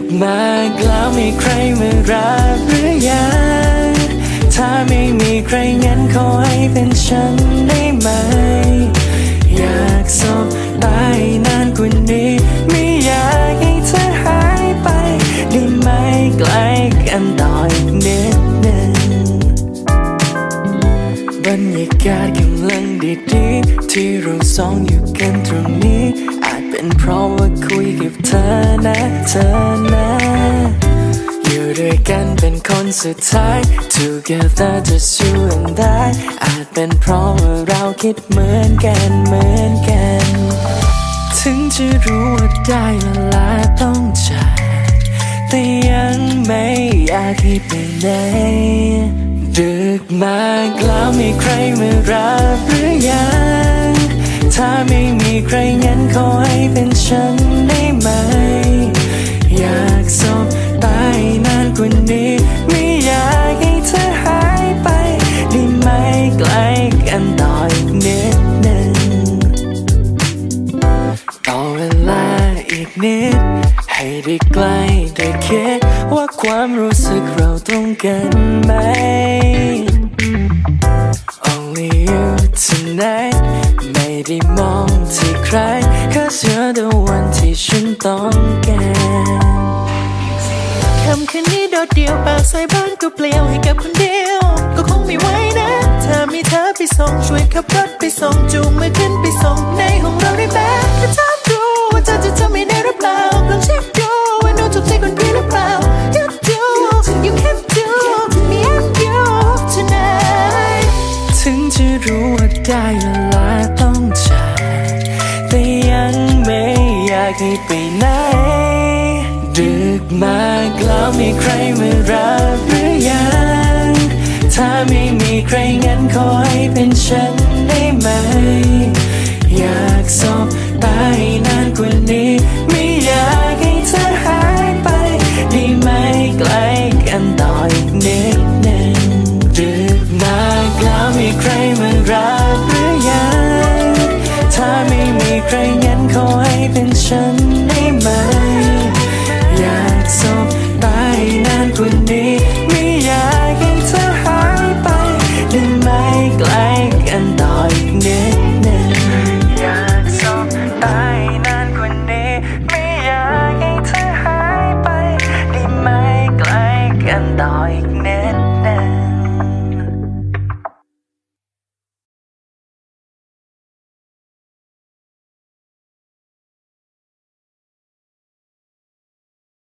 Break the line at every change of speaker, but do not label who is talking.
กมากแล้วมีใครมารับหรือยัง ถ้าไม่มีใครงั้นขอให้เป็นฉันได้ไหม อยากสบตายนานกว่านี้ ไม่อยากให้เธอหายไป ได้ไหมใกล้กันต่ออีกนิดหนึ่งบรรยากาศกำลังดีๆที่เราสองอยู่กันตรงนี้ กับเธอนะเธอนะอยู่ด้วยกันเป็นคนสุดท้าย Together just you and I อาจเป็นเพราะว่าเราคิดเหมือนกันเหมือนกัน ถึงจะรู้ว่าได้เวลาต้องจากแต่ยังไม่อยากให้ไปไหนดึกมากแล้วมีใครมารับหรือยัง ถ้าไม่มีใครงั้นขอให้เป็นฉัน ว่าความรู้สึกเราตรงกันไหม Only you tonight ไม่ได้มองที่ใคร Cause you're the one ที่ฉันต้องการ
คำคืนนี้โดดเดี่ยวปากซอยบ้านก็เปลี่ยวให้กับคนเดียว ก็คงไม่ไหวนะ ถ้ามีเธอไปส่งช่วยขับรถไปส่งจูงมือขึ้นไปส่งในห้อง ว่าได้เวลา
ต้องจากแต่ยังไม่อยากให้ไปไหน ดึกมากแล้วมีใครมารับหรือยัง ถ้าไม่มีใครงั้นขอให้เป็นฉันได้ไหม อยากส ขอให้เป็นฉันได้ไหม อยากสบตายนานกว่านี้ ไม่อยากให้เธอหายไปได้ไหมใกล้กันต่ออีกนิดหนึ่งอยากสบตายนานกว่านี้ ไม่อยากให้เธอหายไปได้ไหมใกล้กันต่ออีกนิด